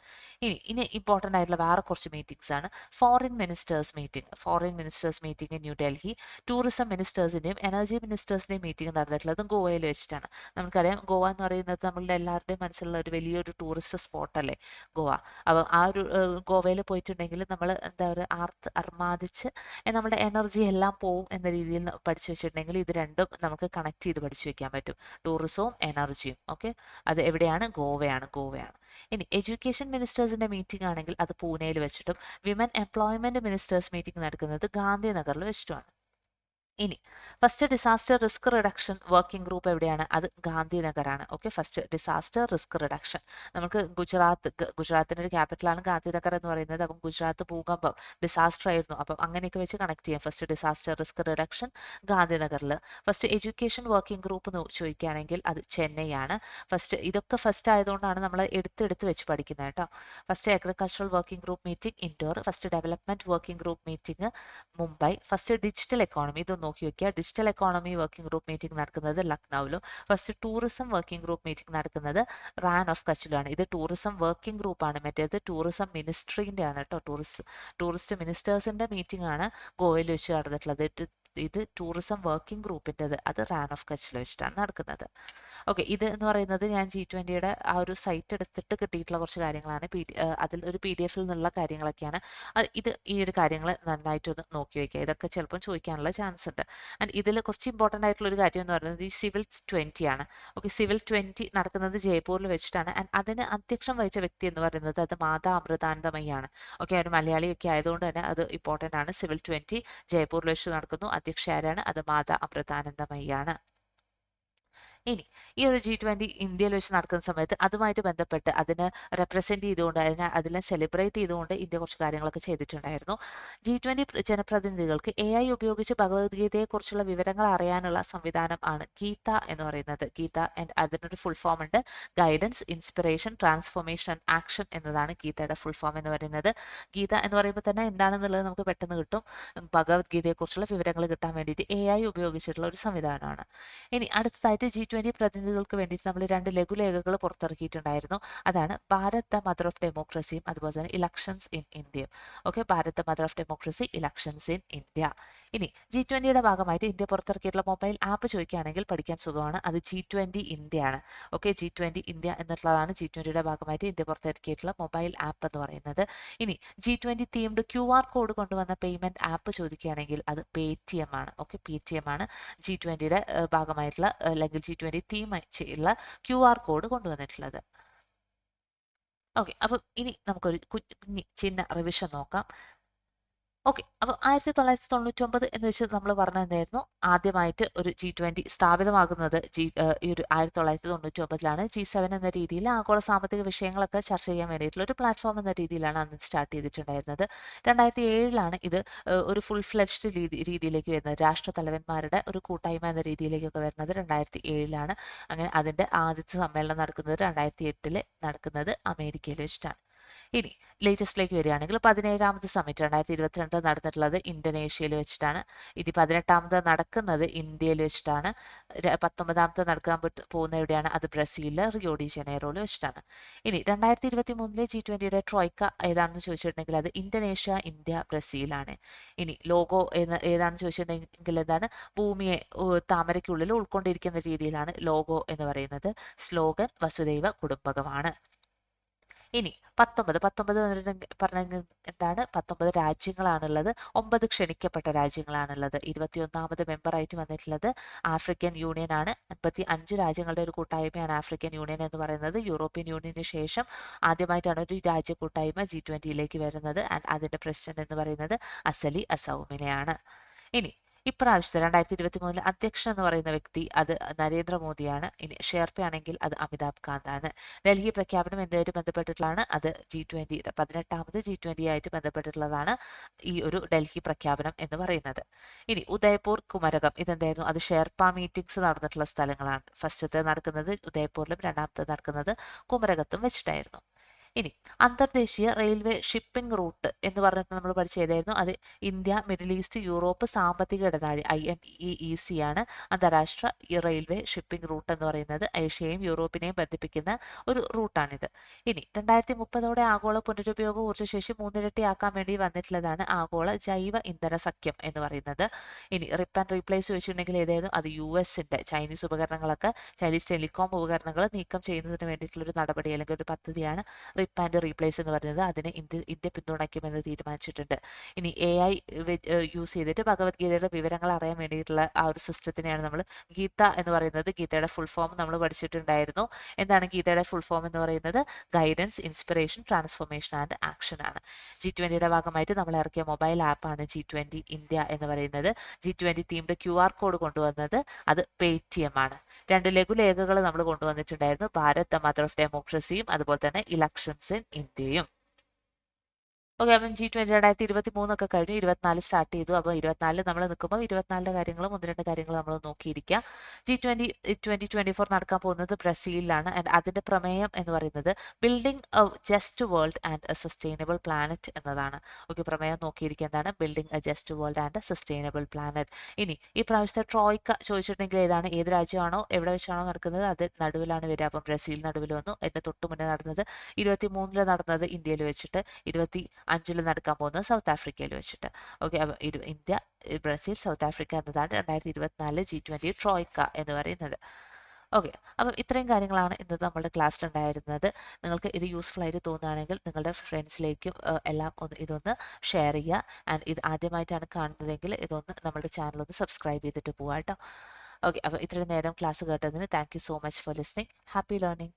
ഇനി ഇനി ഇമ്പോർട്ടന്റ് ആയിട്ടുള്ള വേറെ കുറച്ച് മീറ്റിംഗ്സ് ആണ്. Foreign ministers meeting foreign ministers meeting New Delhi tourism മിനിസ്റ്റേഴ്സിന്റെയും energy മിനിസ്റ്റേഴ്സിന്റെയും meeting നടന്നിട്ടുണ്ട്. നടന്നിട്ടുള്ളത് ഗോവയിൽ വെച്ചിട്ടാണ്. നമുക്കറിയാം ഗോവ എന്ന് പറയുന്നത് നമ്മളുടെ എല്ലാവരുടെയും മനസ്സിലുള്ള ഒരു വലിയൊരു ടൂറിസ്റ്റ് സ്പോട്ടല്ലേ ഗോവ. അപ്പം ആ ഒരു ഗോവയിൽ പോയിട്ടുണ്ടെങ്കിൽ നമ്മൾ എന്താ പറയുക ആർത്ത് അർമാദിച്ച് നമ്മുടെ എനർജി എല്ലാം പോവും എന്ന രീതിയിൽ പഠിച്ചു വെച്ചിട്ടുണ്ടെങ്കിൽ ഇത് രണ്ടും നമുക്ക് കണക്ട് ചെയ്ത് പഠിച്ചു വെക്കാൻ പറ്റും. ടൂറിസവും എനർജിയും ഓക്കെ അത് എവിടെയാണ്? ഗോവയാണ് ഗോവയാണ്. ഇനി എഡ്യൂക്കേഷൻ മിനിസ്റ്റേഴ്സിന്റെ മീറ്റിംഗ് ആണെങ്കിൽ അത് പൂനെയിൽ വെച്ചിട്ടും വിമൻ എംപ്ലോയ്മെന്റ് മിനിസ്റ്റേഴ്സ് മീറ്റിംഗ് നടക്കുന്നത് ഗാന്ധിനഗറിൽ വെച്ചിട്ടുമാണ്. ഇനി first disaster risk reduction working group എവിടെയാണ്? അത് ഗാന്ധിനഗറാണ്. Okay first disaster risk reduction നമുക്ക് ഗുജറാത്ത് ഗുജറാത്തിന്റെ ഒരു ക്യാപിറ്റലാണ് ഗാന്ധിനഗർ എന്ന് പറയുന്നത്. അപ്പം ഗുജറാത്ത് ഭൂകമ്പം ഡിസാസ്റ്റർ ആയിരുന്നു. അപ്പം അങ്ങനെയൊക്കെ വെച്ച് കണക്ട് ചെയ്യാം. ഫസ്റ്റ് ഡിസാസ്റ്റർ റിസ്ക് റിഡക്ഷൻ ഗാന്ധിനഗറിൽ ഫസ്റ്റ് എഡ്യൂക്കേഷൻ വർക്കിംഗ് ഗ്രൂപ്പ് ചോദിക്കുകയാണെങ്കിൽ അത് ചെന്നൈയാണ്. ഫസ്റ്റ് ഇതൊക്കെ ഫസ്റ്റ് ആയതുകൊണ്ടാണ് നമ്മൾ എടുത്തെടുത്ത് വെച്ച് പഠിക്കുന്നത് കേട്ടോ. First agricultural working group meeting Indore first development working group meeting Mumbai first digital economy ഇത് നോക്കി വെക്കുക. Digital economy working group meeting നടക്കുന്നത് ലക്നൌവിലും. First tourism working group meeting നടക്കുന്നത് റാൻ ഓഫ് കച്ചിലാണ് ഇത് ടൂറിസം വർക്കിംഗ് ഗ്രൂപ്പാണ് മറ്റേത് ടൂറിസം മിനിസ്ട്രീന്റെ ആണ് കേട്ടോ. ടൂറിസ്റ്റ് ടൂറിസ്റ്റ് മിനിസ്റ്റേഴ്സിന്റെ മീറ്റിംഗ് ആണ് ഗോവയിൽ വെച്ച് നടന്നിട്ടുള്ളത്. ഇത് ടൂറിസം വർക്കിംഗ് ഗ്രൂപ്പിന്റെത് അത് റാൻ ഓഫ് കച്ചിൽ വെച്ചിട്ടാണ് നടക്കുന്നത്. ഓക്കെ ഇത് എന്ന് പറയുന്നത് ഞാൻ ജി ട്വന്റിയുടെ ആ ഒരു സൈറ്റ് എടുത്തിട്ട് കിട്ടിയിട്ടുള്ള കുറച്ച് കാര്യങ്ങളാണ്. പി അതിൽ ഒരു പി ഡി എഫിൽ നിന്നുള്ള കാര്യങ്ങളൊക്കെയാണ്. ഇത് ഈ ഒരു കാര്യങ്ങൾ നന്നായിട്ടൊന്ന് നോക്കി വയ്ക്കുക ഇതൊക്കെ ചിലപ്പം ചോദിക്കാനുള്ള ചാൻസ് ഉണ്ട്. ആൻഡ് ഇതിൽ കുറച്ച് ഇമ്പോർട്ടന്റ് ആയിട്ടുള്ള ഒരു കാര്യം എന്ന് പറയുന്നത് ഈ സിവിൽ ട്വന്റി ആണ്. ഓക്കെ സിവിൽ ട്വന്റി നടക്കുന്നത് ജയ്പൂരിൽ വെച്ചിട്ടാണ്. ആൻഡ് അതിന് അധ്യക്ഷം വഹിച്ച വ്യക്തി എന്ന് പറയുന്നത് അത് മാതാ അമൃതാനന്ദമയ്യാണ്. ഓക്കെ ഒരു മലയാളിയൊക്കെ ആയതുകൊണ്ട് തന്നെ അത് ഇമ്പോർട്ടന്റ് ആണ്. സിവിൽ ട്വന്റി ജയ്പൂരിൽ വെച്ച് നടക്കുന്നു. അധ്യക്ഷ ആരാണ് അത് മാതാ അമൃതാനന്ദമയ്യാണ്. ഇനി ഈ ഒരു ജി ട്വന്റി ഇന്ത്യയിൽ വെച്ച് നടക്കുന്ന സമയത്ത് അതുമായിട്ട് ബന്ധപ്പെട്ട് അതിനെ റെപ്രസെന്റ് ചെയ്തുകൊണ്ട് അതിനെ അതിനെ സെലിബ്രേറ്റ് ചെയ്തുകൊണ്ട് ഇന്ത്യ കുറച്ച് കാര്യങ്ങളൊക്കെ ചെയ്തിട്ടുണ്ടായിരുന്നു. ജി ട്വന്റി ജനപ്രതിനിധികൾക്ക് എ ഐ ഉപയോഗിച്ച് ഭഗവത്ഗീതയെക്കുറിച്ചുള്ള വിവരങ്ങൾ അറിയാനുള്ള സംവിധാനം ആണ് ഗീത എന്ന് പറയുന്നത്. ഗീത ആൻഡ് അതിനൊരു ഫുൾ ഫോം ഉണ്ട്. Guidance inspiration transformation and action എന്നതാണ് ഗീതയുടെ ഫുൾ ഫോം എന്ന് പറയുന്നത്. ഗീത എന്ന് പറയുമ്പോൾ തന്നെ എന്താണെന്നുള്ളത് നമുക്ക് പെട്ടെന്ന് കിട്ടും. ഭഗവത്ഗീതയെക്കുറിച്ചുള്ള വിവരങ്ങൾ കിട്ടാൻ വേണ്ടിയിട്ട് എ ഐ ഉപയോഗിച്ചിട്ടുള്ള ഒരു സംവിധാനമാണ്. ഇനി അടുത്തതായിട്ട് ജി ട്വന്റി പ്രതിനിധികൾക്ക് വേണ്ടി നമ്മൾ രണ്ട് ലഘുലേഖകൾ പുറത്തിറക്കിയിട്ടുണ്ടായിരുന്നു. അതാണ് ഭാരത് ദ മദർ ഓഫ് ഡെമോക്രസിയും അതുപോലെ തന്നെ elections in India okay Bharat the mother of democracy elections in India ഇനി ജി ട്വന്റിയുടെ ഭാഗമായിട്ട് ഇന്ത്യ പുറത്തിറക്കിയിട്ടുള്ള മൊബൈൽ ആപ്പ് ചോദിക്കുകയാണെങ്കിൽ പഠിക്കാൻ സുഖമാണ്. അത് ജി ട്വന്റി ഇന്ത്യ ആണ്. ഓക്കെ ജി ട്വന്റി ഇന്ത്യ എന്നുള്ളതാണ് ജി ട്വന്റിയുടെ ഭാഗമായിട്ട് ഇന്ത്യ പുറത്തിറക്കിയിട്ടുള്ള മൊബൈൽ ആപ്പ് എന്ന് പറയുന്നത്. ഇനി G twenty themed Q R code കൊണ്ടുവന്ന പേയ്മെന്റ് ആപ്പ് ചോദിക്കുകയാണെങ്കിൽ അത് പേ ടി എം ആണ്. ഓക്കെ പേ ടി എം ആണ് ജി ട്വന്റിയുടെ ഭാഗമായിട്ടുള്ള അല്ലെങ്കിൽ ജി ട്വന്റി തീം ചെയ്യുള്ള ക്യു ആർ കോഡ് കൊണ്ടുവന്നിട്ടുള്ളത്. ഓക്കെ അപ്പം ഇനി നമുക്കൊരു കുഞ്ഞ് ചിന്ന റിവിഷൻ നോക്കാം. ഓക്കെ അപ്പോൾ ആയിരത്തി തൊള്ളായിരത്തി തൊണ്ണൂറ്റി ഒമ്പത് എന്ന് വെച്ച് നമ്മൾ പറഞ്ഞത് എന്തായിരുന്നു ആദ്യമായിട്ട് ഒരു ജി ട്വന്റി സ്ഥാപിതമാകുന്നത് ജി ഈ ഒരു ആയിരത്തി തൊള്ളായിരത്തി തൊണ്ണൂറ്റി ഒമ്പതിലാണ് ജി സെവൻ എന്ന രീതിയിൽ ആഗോള സാമ്പത്തിക വിഷയങ്ങളൊക്കെ ചർച്ച ചെയ്യാൻ വേണ്ടിയിട്ടുള്ള ഒരു പ്ലാറ്റ്ഫോം എന്ന രീതിയിലാണ് അന്ന് സ്റ്റാർട്ട് ചെയ്തിട്ടുണ്ടായിരുന്നത്. രണ്ടായിരത്തി ഏഴിലാണ് ഇത് ഒരു ഫുൾ ഫ്ലെഡ്ജ്ഡ് രീതി രീതിയിലേക്ക് വരുന്നത്. രാഷ്ട്ര തലവന്മാരുടെ ഒരു കൂട്ടായ്മ എന്ന രീതിയിലേക്കൊക്കെ വരുന്നത് രണ്ടായിരത്തി ഏഴിലാണ് അങ്ങനെ അതിന്റെ ആദ്യത്തെ സമ്മേളനം നടക്കുന്നത് രണ്ടായിരത്തി എട്ടിൽ നടക്കുന്നത് അമേരിക്കയിൽ വെച്ചിട്ടാണ്. ഇനി ലേറ്റസ്റ്റിലേക്ക് വരികയാണെങ്കിൽ പതിനേഴാമത് സമ്മിറ്റ് രണ്ടായിരത്തി ഇരുപത്തിരണ്ട് നടന്നിട്ടുള്ളത് ഇന്തോനേഷ്യയിൽ വെച്ചിട്ടാണ്. ഇനി പതിനെട്ടാമത് നടക്കുന്നത് ഇന്ത്യയിൽ വെച്ചിട്ടാണ്. പത്തൊമ്പതാമത് നടക്കാൻ പോകുന്ന എവിടെയാണ്? അത് ബ്രസീലിലെ റിയോ ഡി ജനേറോയിൽ വെച്ചിട്ടാണ്. ഇനി രണ്ടായിരത്തി ഇരുപത്തി മൂന്നിലെ ജി ട്വന്റിയുടെ ട്രോയ്ക്ക ഏതാണെന്ന് ചോദിച്ചിട്ടുണ്ടെങ്കിൽ അത് ഇന്തോനേഷ്യ ഇന്ത്യ ബ്രസീലാണ്. ഇനി ലോഗോ എന്ന് ഏതാണെന്ന് ചോദിച്ചിട്ടുണ്ടെങ്കിൽ എന്താണ്? ഭൂമിയെ താമരയ്ക്കുള്ളിൽ ഉൾക്കൊണ്ടിരിക്കുന്ന രീതിയിലാണ് ലോഗോ എന്ന് പറയുന്നത്. സ്ലോഗൻ വസുദൈവ കുടുംബകമാണ്. ഇനി പത്തൊമ്പത് പത്തൊമ്പത് പറഞ്ഞെങ്കിൽ എന്താണ്? പത്തൊമ്പത് രാജ്യങ്ങളാണുള്ളത്. ഒമ്പത് ക്ഷണിക്കപ്പെട്ട രാജ്യങ്ങളാണുള്ളത്. ഇരുപത്തിയൊന്നാമത് മെമ്പറായിട്ട് വന്നിട്ടുള്ളത് ആഫ്രിക്കൻ യൂണിയൻ ആണ്. അൻപത്തി അഞ്ച് രാജ്യങ്ങളുടെ ഒരു കൂട്ടായ്മയാണ് ആഫ്രിക്കൻ യൂണിയൻ എന്ന് പറയുന്നത്. യൂറോപ്യൻ യൂണിയന് ശേഷം ആദ്യമായിട്ടാണ് ഒരു രാജ്യ കൂട്ടായ്മ ജി ട്വന്റിയിലേക്ക് വരുന്നത്. ആൻഡ് അതിന്റെ പ്രസിഡന്റ് എന്ന് പറയുന്നത് അസലി അസൗമിനെയാണ്. ഇനി ഇപ്രാവശ്യത്തെ രണ്ടായിരത്തി ഇരുപത്തി മൂന്നിൽ അധ്യക്ഷൻ എന്ന് പറയുന്ന വ്യക്തി അത് നരേന്ദ്രമോദിയാണ്. ഇനി ഷെയർപ്പയാണെങ്കിൽ അത് അമിതാഭ് കാന്താണ്. ഡൽഹി പ്രഖ്യാപനം എന്തുമായിട്ട് ബന്ധപ്പെട്ടിട്ടുള്ളതാണ്? അത് ജി ട്വന്റി പതിനെട്ടാമത് ജി ട്വന്റി ആയിട്ട് ബന്ധപ്പെട്ടിട്ടുള്ളതാണ് ഈ ഒരു ഡൽഹി പ്രഖ്യാപനം എന്ന് പറയുന്നത്. ഇനി ഉദയ്പൂർ കുമരകം ഇതെന്തായിരുന്നു? അത് ഷെയർപ്പ മീറ്റിംഗ്സ് നടന്നിട്ടുള്ള സ്ഥലങ്ങളാണ്. ഫസ്റ്റത്തെ നടക്കുന്നത് ഉദയ്പൂരിലും രണ്ടാമത്തെ നടക്കുന്നത് കുമരകത്തും വെച്ചിട്ടായിരുന്നു. ഇനി അന്തർദേശീയ റെയിൽവേ ഷിപ്പിംഗ് റൂട്ട് എന്ന് പറഞ്ഞിട്ട് നമ്മൾ പഠിച്ച ഏതായിരുന്നു അത് ഇന്ത്യ മിഡിൽ ഈസ്റ്റ് യൂറോപ്പ് സാമ്പത്തിക ഇടനാഴി I M E E C ആണ്. അന്താരാഷ്ട്ര റെയിൽവേ ഷിപ്പിംഗ് റൂട്ട് എന്ന് പറയുന്നത് ഏഷ്യയും യൂറോപ്പിനെയും ബന്ധിപ്പിക്കുന്ന ഒരു റൂട്ടാണിത്. ഇനി രണ്ടായിരത്തി മുപ്പതോടെ ആഗോള പുനരുപയോഗ ഊർജശേഷി മൂന്നിരട്ടിയാക്കാൻ വേണ്ടി വന്നിട്ടുള്ളതാണ് ആഗോള ജൈവ ഇന്ധന സഖ്യം എന്ന് പറയുന്നത്. ഇനി റിപ്പ് ആൻഡ് റീപ്ലേസ് ചോദിച്ചിട്ടുണ്ടെങ്കിൽ ഏതായിരുന്നു? അത് യു എസിന്റെ ചൈനീസ് ഉപകരണങ്ങളൊക്കെ ചൈനീസ് ടെലികോം ഉപകരണങ്ങൾ നീക്കം ചെയ്യുന്നതിന് വേണ്ടിയിട്ടുള്ള ഒരു നടപടി അല്ലെങ്കിൽ ഒരു പദ്ധതിയാണ് റിപ്പ് ആൻഡ് റീപ്ലേസ് എന്ന് പറയുന്നത് അതിനെ ഇന്ത്യ ഇന്ത്യ പിന്തുണയ്ക്കുമെന്ന് തീരുമാനിച്ചിട്ടുണ്ട്. ഇനി എ ഐ യൂസ് ചെയ്തിട്ട് ഭഗവത്ഗീതയുടെ വിവരങ്ങൾ അറിയാൻ വേണ്ടിയിട്ടുള്ള ആ ഒരു സിസ്റ്റത്തിനെയാണ് നമ്മൾ ഗീത എന്ന് പറയുന്നത്. ഗീതയുടെ ഫുൾ ഫോം നമ്മൾ പഠിച്ചിട്ടുണ്ടായിരുന്നു. എന്താണ് ഗീതയുടെ ഫുൾ ഫോം എന്ന് പറയുന്നത്? Guidance inspiration transformation and action ആണ്. ജി ട്വന്റിയുടെ ഭാഗമായിട്ട് നമ്മൾ ഇറക്കിയ മൊബൈൽ ആപ്പാണ് ജി ട്വന്റി ഇന്ത്യ എന്ന് പറയുന്നത്. ജി ട്വന്റി തീമിന്റെ ക്യു ആർ കോഡ് കൊണ്ടുവന്നത് അത് പേ ടി എം ആണ്. രണ്ട് ലഘുലേഖകൾ നമ്മൾ കൊണ്ടുവന്നിട്ടുണ്ടായിരുന്നു. ഭാരത് ദ മദർ ഓഫ് ഡെമോക്രസിയും അതുപോലെ തന്നെ ഇലക്ഷൻസ് ഇൻ ഇന്ത്യയും ഓക്കെ അപ്പം ജി ട്വന്റി രണ്ടായിരത്തി ഇരുപത്തി മൂന്നൊക്കെ കഴിഞ്ഞു. ഇരുപത്തിനാല് സ്റ്റാർട്ട് ചെയ്തു. അപ്പോൾ ഇരുപത്തിനാലിൽ നമ്മൾ നിൽക്കുമ്പോൾ ഇരുപത്തിനാലിന്റെ കാര്യങ്ങളും ഒന്ന് രണ്ട് കാര്യങ്ങൾ നമ്മൾ നോക്കിയിരിക്കുക. G twenty twenty twenty four നടക്കാൻ പോകുന്നത് ബ്രസീലിലാണ്. ആൻഡ് അതിന്റെ പ്രമേയം എന്ന് പറയുന്നത് building a just world and a sustainable planet എന്നതാണ്. ഓക്കെ പ്രമേയം നോക്കിയിരിക്കുക എന്താണ്? Building a just world and a sustainable planet ഇനി ഈ പ്രാവശ്യത്തെ ട്രോയ്ക്ക ചോദിച്ചിട്ടുണ്ടെങ്കിൽ ഏതാണ്? ഏത് രാജ്യമാണോ? എവിടെ വെച്ചാണോ നടക്കുന്നത്? അത് നടുവിലാണ് വരിക. അപ്പം ബ്രസീൽ നടുവിൽ വന്നു. അതിന്റെ തൊട്ട് മുന്നേ നടന്നത് ഇരുപത്തി മൂന്നിൽ നടന്നത് ഇന്ത്യയിൽ വെച്ചിട്ട്. ഇരുപത്തി അഞ്ചിൽ നടക്കാൻ പോകുന്നത് സൗത്ത് ആഫ്രിക്കയിൽ വെച്ചിട്ട്. Okay India Brazil South Africa എന്നതാണ് രണ്ടായിരത്തി ഇരുപത്തിനാല് ജി ട്വന്റി ട്രോയ്ക്ക എന്ന് പറയുന്നത്. ഓക്കെ അപ്പം ഇത്രയും കാര്യങ്ങളാണ് ഇന്ന് നമ്മുടെ ക്ലാസ്സിൽ ഉണ്ടായിരുന്നത്. നിങ്ങൾക്ക് ഇത് യൂസ്ഫുൾ ആയിട്ട് തോന്നുകയാണെങ്കിൽ നിങ്ങളുടെ ഫ്രണ്ട്സിലേക്കും എല്ലാം ഒന്ന് ഇതൊന്ന് ഷെയർ ചെയ്യുക. ആൻഡ് ഇത് ആദ്യമായിട്ടാണ് കാണുന്നതെങ്കിൽ ഇതൊന്ന് നമ്മുടെ ചാനൽ ഒന്ന് സബ്സ്ക്രൈബ് ചെയ്തിട്ട് പോകാം കേട്ടോ. ഓക്കെ അപ്പോൾ ഇത്രയും നേരം ക്ലാസ് കേട്ടതിന് thank so much for listening happy learning